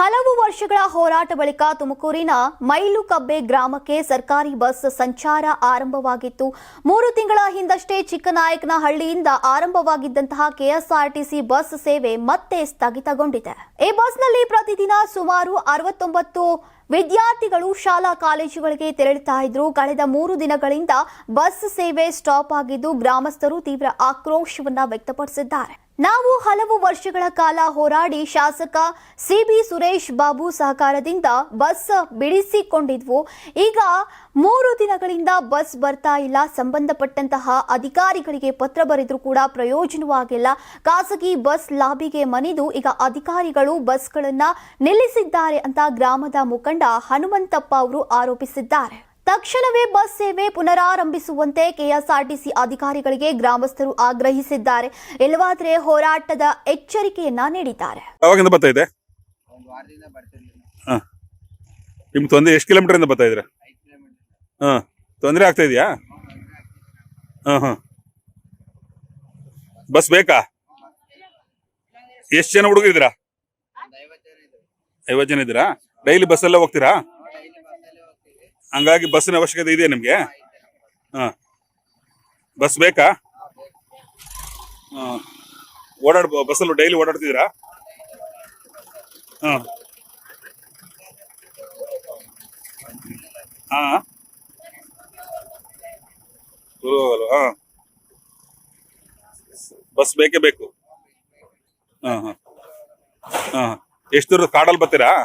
ಹಲವು ವರ್ಷಗಳ ಹೋರಾಟ ಬಳಿಕ ತುಮಕೂರಿನ ಮೈಲುಕಬ್ಬೆ ಗ್ರಾಮಕ್ಕೆ ಸರ್ಕಾರಿ ಬಸ್ ಸಂಚಾರ ಆರಂಭವಾಗಿತ್ತು. ಮೂರು ತಿಂಗಳ ಹಿಂದಷ್ಟೇ ಚಿಕ್ಕನಾಯಕನಹಳ್ಳಿಯಿಂದ ಆರಂಭವಾಗಿದ್ದಂತಹ ಕೆಎಸ್ಆರ್ಟಿಸಿ ಬಸ್ ಸೇವೆ ಮತ್ತೆ ಸ್ಥಗಿತಗೊಂಡಿದೆ. ಈ ಬಸ್ನಲ್ಲಿ ಪ್ರತಿದಿನ ಸುಮಾರು ಅರವತ್ತೊಂಬತ್ತು ವಿದ್ಯಾರ್ಥಿಗಳು ಶಾಲಾ ಕಾಲೇಜುಗಳಿಗೆ ತೆರಳುತ್ತಾ ಇದ್ರು ಕಳೆದ ಮೂರು ದಿನಗಳಿಂದ ಬಸ್ ಸೇವೆ ಸ್ಟಾಪ್ ಆಗಿದ್ದು ಗ್ರಾಮಸ್ಥರು ತೀವ್ರ ಆಕ್ರೋಶವನ್ನ ವ್ಯಕ್ತಪಡಿಸಿದ್ದಾರೆ. ನಾವು ಹಲವು ವರ್ಷಗಳ ಕಾಲ ಹೋರಾಡಿ ಶಾಸಕ ಸಿಬಿ ಸುರೇಶ್ ಬಾಬು ಸಹಕಾರದಿಂದ ಬಸ್ ಬಿಡಿಸಿಕೊಂಡಿದ್ವು. ಈಗ ಮೂರು ದಿನಗಳಿಂದ ಬಸ್ ಬರ್ತಾ ಇಲ್ಲ. ಸಂಬಂಧಪಟ್ಟಂತಹ ಅಧಿಕಾರಿಗಳಿಗೆ ಪತ್ರ ಬರೆದರೂ ಕೂಡ ಪ್ರಯೋಜನವಾಗಿಲ್ಲ ಖಾಸಗಿ ಬಸ್ ಲಾಬಿಗೆ ಮನಿದು ಈಗ ಅಧಿಕಾರಿಗಳು ಬಸ್ಗಳನ್ನು ನಿಲ್ಲಿಸಿದ್ದಾರೆ ಅಂತ ಗ್ರಾಮದ ಮುಖಂಡ ಹನುಮಂತಪ್ಪ ಅವರು ಆರೋಪಿಸಿದ್ದಾರೆ. ತಕ್ಷಣವೇ ಬಸ್ ಸೇವೆ ಪುನರಾರಂಭಿಸುವಂತೆ ಕೆಎಸ್ಆರ್ಟಿಸಿ ಅಧಿಕಾರಿಗಳಿಗೆ ಗ್ರಾಮಸ್ಥರು ಆಗ್ರಹಿಸಿದ್ದಾರೆ. ಇಲ್ಲವಾದರೆ ಹೋರಾಟದ ಎಚ್ಚರಿಕೆಯನ್ನ ನೀಡಿದ್ದಾರೆ. ಯಾವಾಗಿಂದ ಬರ್ತಾ ಇದೆ? ನಿಮ್ಗೆ ತೊಂದರೆ ಎಷ್ಟು ಕಿಲೋಮೀಟರ್ ಬರ್ತಾ ಇದ್ದೀರಾ? ಹಾ. ತೊಂದರೆ ಆಗ್ತಾ ಇದೆಯಾ? ಹಾಂ ಹಾಂ. ಬಸ್ ಬೇಕಾ? ಎಷ್ಟು ಜನ ಹುಡುಗರಿದ್ದೀರಾ? ಐವತ್ತು ಜನ ಇದ್ರು ಇದ್ದೀರಾ? ಡೈಲಿ ಬಸ್ಸಲ್ಲೇ ಹೋಗ್ತೀರಾ? ಹಂಗಾಗಿ ಬಸ್ಸಿನ ಅವಶ್ಯಕತೆ ಇದೆಯಾ ನಿಮಗೆ? ಹಾಂ. ಬಸ್ ಬೇಕಾ? ಹಾಂ. ಓಡಾಡ್ ಬಸ್ಸಲ್ಲೂ ಡೈಲಿ ಓಡಾಡ್ತಿದ್ದೀರಾ? ಹಾಂ. ಹಾಂ. ಹಾಂ. ಬಸ್ ಬೇಕೇ ಬೇಕು. ಹಾಂ ಹಾಂ. ಹಾಂ. ಎಷ್ಟು ದೂರ ಕಾಡಲ್ಲಿ ಬರ್ತೀರಾ?